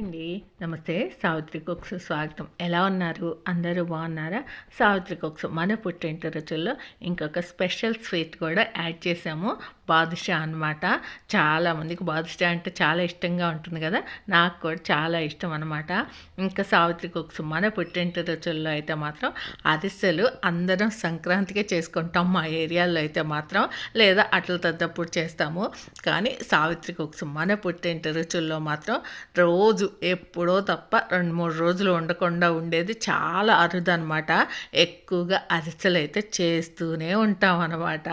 అండి. నమస్తే సావిత్రి కుక్స్ స్వాగతం. ఎలా ఉన్నారు? అందరూ బాగున్నారా? సావిత్రి కుక్స్ మన పుట్టింటి రుచుల్లో ఇంకొక స్పెషల్ స్వీట్ కూడా యాడ్ చేసాము బాదుషా అనమాట చాలామందికి బాదుషా అంటే చాలా ఇష్టంగా ఉంటుంది కదా? నాకు కూడా చాలా ఇష్టం అనమాట ఇంకా సావిత్రి కుక్స్ మన పుట్టింటి రుచుల్లో అయితే మాత్రం అరిసెలు అందరం సంక్రాంతికే చేసుకుంటాం. మా ఏరియాలో అయితే మాత్రం లేదా అట్ల తద్దప్పుడు చేస్తాము. కానీ సావిత్రి కుక్స్ మన పుట్టింటి రుచుల్లో మాత్రం రోజు ఎప్పుడో తప్ప రెండు మూడు రోజులు ఉండకుండా ఉండేది. చాలా అరుదనమాట ఎక్కువగా అరిసెలు అయితే చేస్తూనే ఉంటాం అనమాట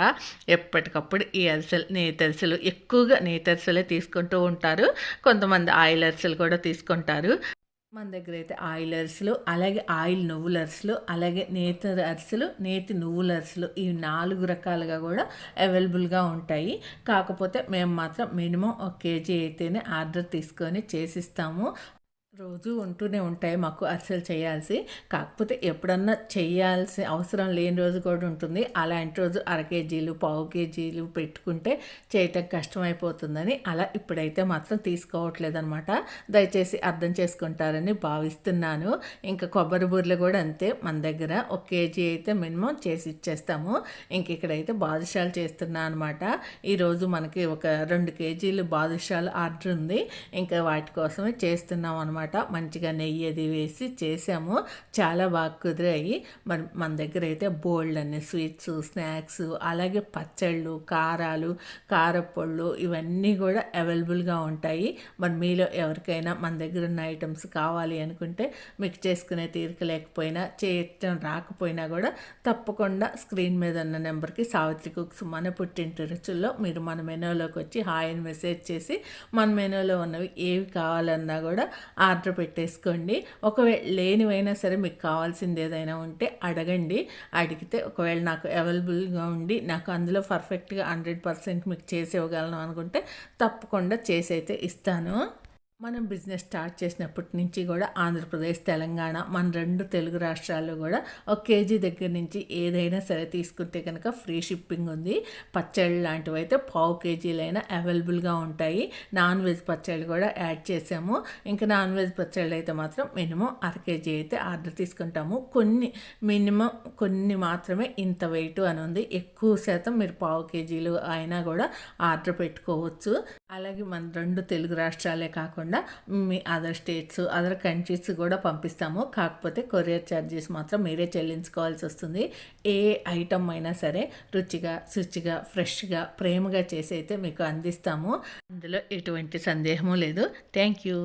ఎప్పటికప్పుడు ఈ అరిసెలు నేతరిసెలు ఎక్కువగా నేతరిసెలే తీసుకుంటూ ఉంటారు. కొంతమంది ఆయిల్ అరిసెలు కూడా తీసుకుంటారు. మన దగ్గర అయితే ఆయిల్ అరిసెలు అలాగే ఆయిల్ నువ్వుల అరిసెలు అలాగే నేత అరిసెలు నేతి నువ్వుల అరిసెలు ఈ నాలుగు రకాలుగా కూడా అవైలబుల్గా ఉంటాయి. కాకపోతే మేము మాత్రం మినిమం ఒక కేజీ అయితేనే ఆర్డర్ తీసుకొని చేసిస్తాము. రోజు ఉంటూనే ఉంటాయి మాకు అరిసెలు చేయాల్సి. కాకపోతే ఎప్పుడన్నా చేయాల్సి అవసరం లేని రోజు కూడా ఉంటుంది. అలాంటి రోజు అర కేజీలు పావు కేజీలు పెట్టుకుంటే చేయటం కష్టమైపోతుందని అలా ఇప్పుడైతే మాత్రం తీసుకోవట్లేదనమాట దయచేసి అర్థం చేసుకుంటారని భావిస్తున్నాను. ఇంకా కొబ్బరి బూరెలు కూడా అంతే. మన దగ్గర ఒక కేజీ అయితే మినిమం చేసి ఇచ్చేస్తాము. ఇంక ఇక్కడైతే బాదుషాలు చేస్తున్నా అనమాట ఈరోజు మనకి ఒక రెండు కేజీలు బాదుషాలు ఆర్డర్ ఉంది. ఇంకా వాటి కోసమే చేస్తున్నాం అనమాట అనమాట. మంచిగా నెయ్యి అది వేసి చేసాము. చాలా బాగా కుదిరాయి. మరి మన దగ్గర అయితే బోల్డ్ అనే స్వీట్స్ స్నాక్స్ అలాగే పచ్చళ్ళు కారాలు కారపళ్ళు ఇవన్నీ కూడా అవైలబుల్గా ఉంటాయి. మరి మీలో ఎవరికైనా మన దగ్గర ఉన్న ఐటమ్స్ కావాలి అనుకుంటే మీకు చేసుకునే తీరిక లేకపోయినా చేయటం రాకపోయినా కూడా తప్పకుండా స్క్రీన్ మీద ఉన్న నెంబర్కి సావిత్రి కుక్స్ మన పుట్టింటి రుచుల్లో మీరు మన మెనూలోకి వచ్చి హాయ్ అని మెసేజ్ చేసి మన మెనూలో ఉన్నవి ఏవి కావాలన్నా కూడా ఆ ఆర్డర్ పెట్టేసుకోండి. ఒకవేళ లేనివైనా సరే మీకు కావాల్సింది ఏదైనా ఉంటే అడగండి. అడిగితే ఒకవేళ నాకు అవైలబుల్గా ఉండి నాకు అందులో పర్ఫెక్ట్గా హండ్రెడ్ పర్సెంట్ మీకు చేసి ఇవ్వగలను అనుకుంటే తప్పకుండా చేసి అయితే ఇస్తాను. మనం బిజినెస్ స్టార్ట్ చేసినప్పటి నుంచి కూడా ఆంధ్రప్రదేశ్ తెలంగాణ మన రెండు తెలుగు రాష్ట్రాల్లో కూడా ఒక కేజీ దగ్గర నుంచి ఏదైనా సరే తీసుకుంటే కనుక ఫ్రీ షిప్పింగ్ ఉంది. పచ్చళ్ళు లాంటివి అయితే పావు కేజీలైనా అవైలబుల్గా ఉంటాయి. నాన్ వెజ్ పచ్చళ్ళు కూడా యాడ్ చేసాము. ఇంకా నాన్ వెజ్ పచ్చళ్ళు అయితే మాత్రం మినిమం అర కేజీ అయితే ఆర్డర్ తీసుకుంటాము. కొన్ని మినిమం కొన్ని మాత్రమే ఇంత వెయిట్ అని ఉంది. ఎక్కువ శాతం మీరు పావు కేజీలు అయినా కూడా ఆర్డర్ పెట్టుకోవచ్చు. అలాగే మన రెండు తెలుగు రాష్ట్రాలే కాకుండా మీ అదర్ స్టేట్స్ అదర్ కంట్రీస్ కూడా పంపిస్తాము. కాకపోతే కొరియర్ ఛార్జెస్ మాత్రం మీరే చెల్లించుకోవాల్సి వస్తుంది. ఏ ఐటమ్ అయినా సరే రుచిగా శుచిగా ఫ్రెష్గా ప్రేమగా చేసి అయితే మీకు అందిస్తాము. అందులో ఎటువంటి సందేహము లేదు. Thank you